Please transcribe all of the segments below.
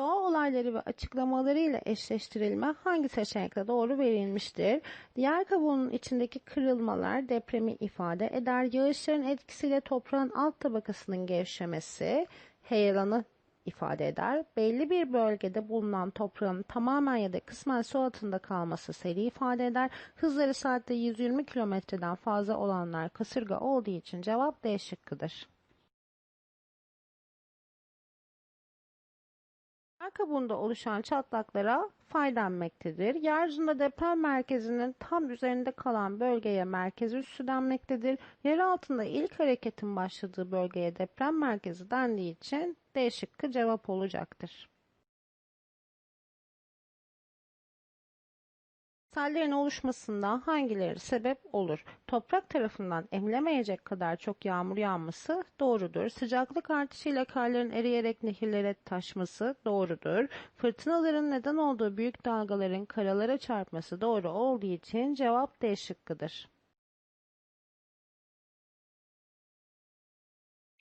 olayları ve açıklamaları ile eşleştirilme hangi seçenekte doğru verilmiştir? Yer kabuğunun içindeki kırılmalar depremi ifade eder. Yağışların etkisiyle toprağın alt tabakasının gevşemesi heyelanı ifade eder. Belli bir bölgede bulunan toprağın tamamen ya da kısmen su altında kalması seri ifade eder. Hızları saatte 120 kilometreden fazla olanlar kasırga olduğu için cevap D şıkkıdır. Kabuğunda oluşan çatlaklara fay denmektedir. Yeryüzünde deprem merkezinin tam üzerinde kalan bölgeye merkez üssü denmektedir. Yer altında ilk hareketin başladığı bölgeye deprem merkezi dendiği için D şıkkı cevap olacaktır. Sellerin oluşmasında hangileri sebep olur? Toprak tarafından emilemeyecek kadar çok yağmur yağması doğrudur. Sıcaklık artışıyla karların eriyerek nehirlere taşması doğrudur. Fırtınaların neden olduğu büyük dalgaların karalara çarpması doğru olduğu için cevap D şıkkıdır.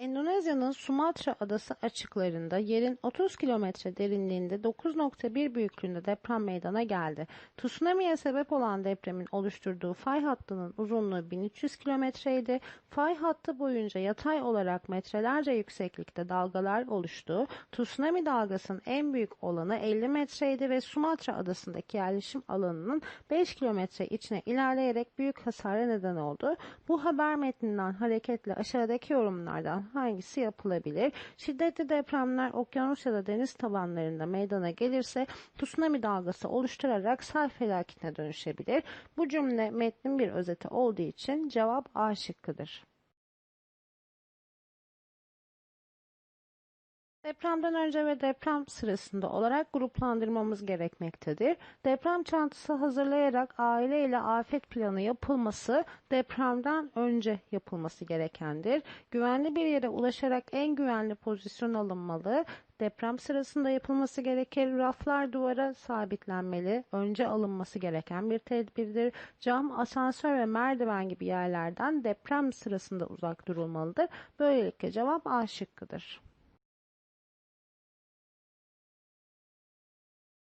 Endonezya'nın Sumatra adası açıklarında yerin 30 kilometre derinliğinde 9.1 büyüklüğünde deprem meydana geldi. Tsunami'ye sebep olan depremin oluşturduğu fay hattının uzunluğu 1300 kilometreydi. Fay hattı boyunca yatay olarak metrelerce yükseklikte dalgalar oluştu. Tsunami dalgasının en büyük olanı 50 metreydi ve Sumatra adasındaki yerleşim alanının 5 kilometre içine ilerleyerek büyük hasara neden oldu. Bu haber metninden hareketle aşağıdaki yorumlardan hangisi yapılabilir? Şiddetli depremler okyanus ya da deniz tabanlarında meydana gelirse tsunami dalgası oluşturarak sel felaketine dönüşebilir. Bu cümle metnin bir özeti olduğu için cevap A şıkkıdır. Depremden önce ve deprem sırasında olarak gruplandırmamız gerekmektedir. Deprem çantası hazırlayarak aile ile afet planı yapılması depremden önce yapılması gerekendir. Güvenli bir yere ulaşarak en güvenli pozisyon alınmalı. Deprem sırasında yapılması gerekir. Raflar duvara sabitlenmeli. Önce alınması gereken bir tedbirdir. Cam, asansör ve merdiven gibi yerlerden deprem sırasında uzak durulmalıdır. Böylelikle cevap A şıkkıdır.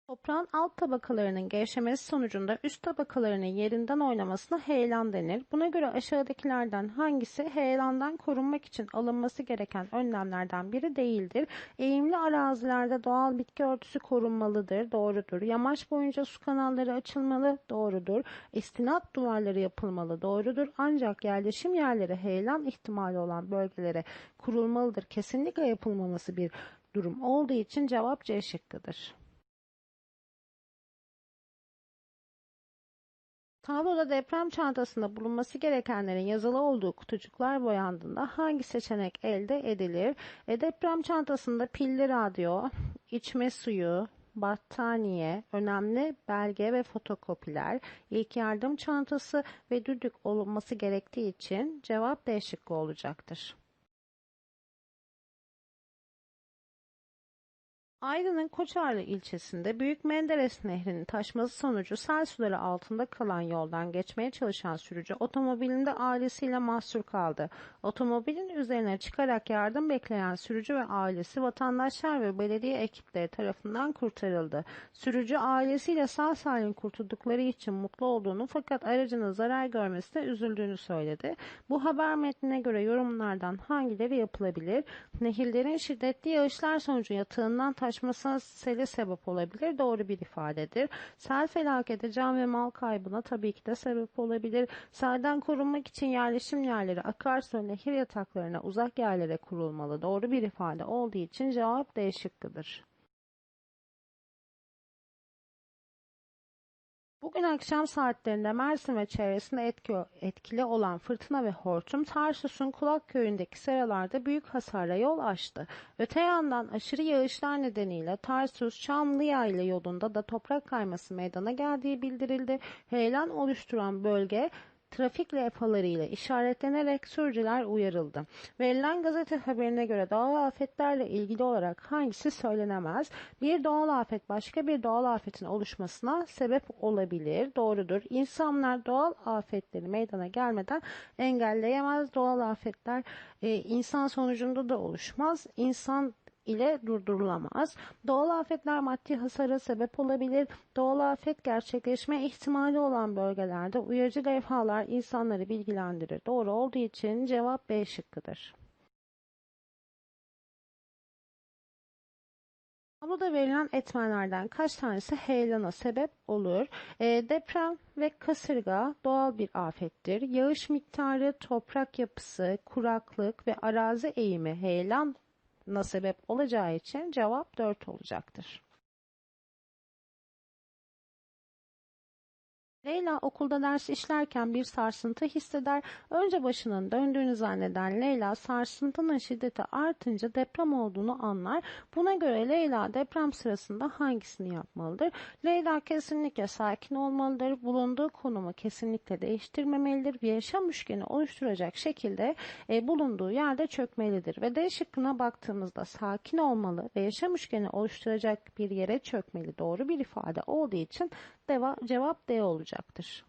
Toprağın alt tabakalarının gevşemesi sonucunda üst tabakalarının yerinden oynamasına heyelan denir. Buna göre aşağıdakilerden hangisi heyelandan korunmak için alınması gereken önlemlerden biri değildir? Eğimli arazilerde doğal bitki örtüsü korunmalıdır. Doğrudur. Yamaç boyunca su kanalları açılmalı. Doğrudur. İstinat duvarları yapılmalı. Doğrudur. Ancak yerleşim yerleri heyelan ihtimali olan bölgelere kurulmalıdır. Kesinlikle yapılmaması bir durum olduğu için cevap C şıkkıdır. Tabloda deprem çantasında bulunması gerekenlerin yazılı olduğu kutucuklar boyandığında hangi seçenek elde edilir? E, deprem çantasında pilli radyo, içme suyu, battaniye, önemli belge ve fotokopiler, ilk yardım çantası ve düdük olunması gerektiği için cevap D şıkkı olacaktır. Aydın'ın Koçarlı ilçesinde Büyük Menderes Nehri'nin taşması sonucu sel suları altında kalan yoldan geçmeye çalışan sürücü otomobilinde ailesiyle mahsur kaldı. Otomobilin üzerine çıkarak yardım bekleyen sürücü ve ailesi vatandaşlar ve belediye ekipleri tarafından kurtarıldı. Sürücü ailesiyle sağ salim kurtuldukları için mutlu olduğunu fakat aracının zarar görmesine üzüldüğünü söyledi. Bu haber metnine göre yorumlardan hangileri yapılabilir? Nehirlerin şiddetli yağışlar sonucu yatağından taş taşmasına sele sebep olabilir. Doğru bir ifadedir. Sel felaketi can ve mal kaybına tabii ki de sebep olabilir. Selden korunmak için yerleşim yerleri akarsu nehir yataklarına uzak yerlere kurulmalı. Doğru bir ifade olduğu için cevap D şıkkıdır. Bugün akşam saatlerinde Mersin ve çevresinde etki, etkili olan fırtına ve hortum Tarsus'un Kulak köyündeki seralarda büyük hasara yol açtı. Öte yandan aşırı yağışlar nedeniyle Tarsus Çamlıyaylı yolunda da toprak kayması meydana geldiği bildirildi. Heyelan oluşturan bölge trafik levhalarıyla işaretlenerek sürücüler uyarıldı. Verilen gazete haberine göre doğal afetlerle ilgili olarak hangisi söylenemez? Bir doğal afet başka bir doğal afetin oluşmasına sebep olabilir. Doğrudur. İnsanlar doğal afetleri meydana gelmeden engelleyemez. Doğal afetler e, insan sonucunda da oluşmaz. İnsan ile durdurulamaz. Doğal afetler maddi hasara sebep olabilir. Doğal afet gerçekleşme ihtimali olan bölgelerde uyarıcı levhalar insanları bilgilendirir. Doğru olduğu için cevap B şıkkıdır. Tabloda verilen etmenlerden kaç tanesi heyelana sebep olur? E, deprem ve kasırga doğal bir afettir. Yağış miktarı, toprak yapısı, kuraklık ve arazi eğimi heyelana sebep olacağı için cevap 4 olacaktır. Leyla okulda ders işlerken bir sarsıntı hisseder. Önce başının döndüğünü zanneden Leyla sarsıntının şiddeti artınca deprem olduğunu anlar. Buna göre Leyla deprem sırasında hangisini yapmalıdır? Leyla kesinlikle sakin olmalıdır. Bulunduğu konumu kesinlikle değiştirmemelidir. Bir yaşam üçgeni oluşturacak şekilde e, bulunduğu yerde çökmelidir. Ve D şıkkına baktığımızda sakin olmalı ve yaşam üçgeni oluşturacak bir yere çökmeli. Doğru bir ifade olduğu için Deva, cevap D olacaktır.